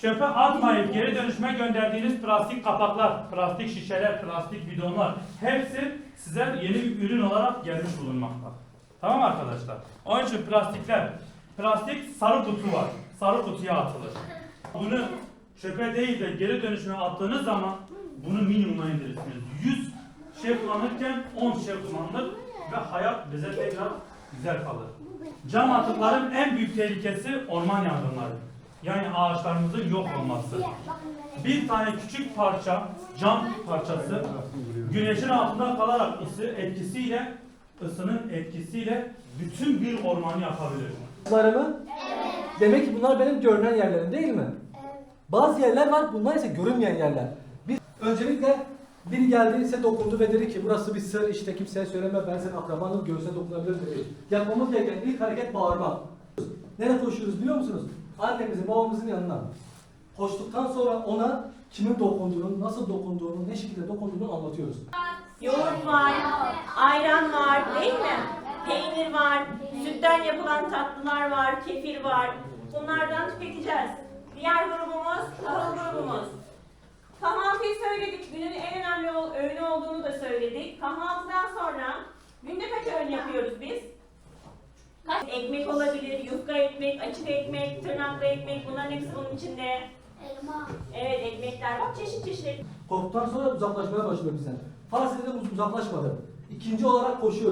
Çöpe atmayıp geri dönüşüme gönderdiğiniz plastik kapaklar, plastik şişeler, plastik bidonlar hepsi size yeni bir ürün olarak gelmiş bulunmakta. Tamam arkadaşlar? Onun için plastikler, plastik sarı kutu var. Sarı kutuya atılır. Bunu çöpe değil de geri dönüşüme attığınız zaman bunu minimuma indirirsiniz. 100 şey kullanırken 10 şey kullanılır ve hayat bize tekrar güzel kalır. Cam atıkların en büyük tehlikesi orman yangınları. Yani ağaçlarımızın yok olması. Bir tane küçük parça, cam parçası güneşin altında kalarak ısı etkisiyle, ısının etkisiyle bütün bir ormanı yakabilir. Bunlarımı? Demek ki bunlar benim görünen yerlerim değil mi? Bazı yerler var, bunlar ise görünmeyen yerler. Biz öncelikle biri geldi dokundu ve dedi ki burası bir sır işte kimseye söyleme ben senin akrabanım göğsüne dokunabilirim dedi. Yapmamız gereken ilk hareket bağırmak. Nereye koşuyoruz biliyor musunuz? Annemizin babamızın yanına. Koştuktan sonra ona kimin dokunduğunu, nasıl dokunduğunu, ne şekilde dokunduğunu anlatıyoruz. Yoğurt var, ayran var değil mi? Peynir var, sütten yapılan tatlılar var, kefir var. Bunlardan tüketeceğiz. Diğer grubumuz, tahıl grubumuz. Kahvaltıyı söyledik, günün en önemli öğünü olduğunu da söyledik. Kahvaltıdan sonra Ekmek olabilir, yufka ekmek, açık ekmek, tırnaklı ekmek bunların hepsi bunun içinde. Evet ekmekler var, çeşit çeşit. Korktuktan sonra uzaklaşmaya başlıyor bizden. Farz edelim uzaklaşmadı. İkinci olarak koşuyor.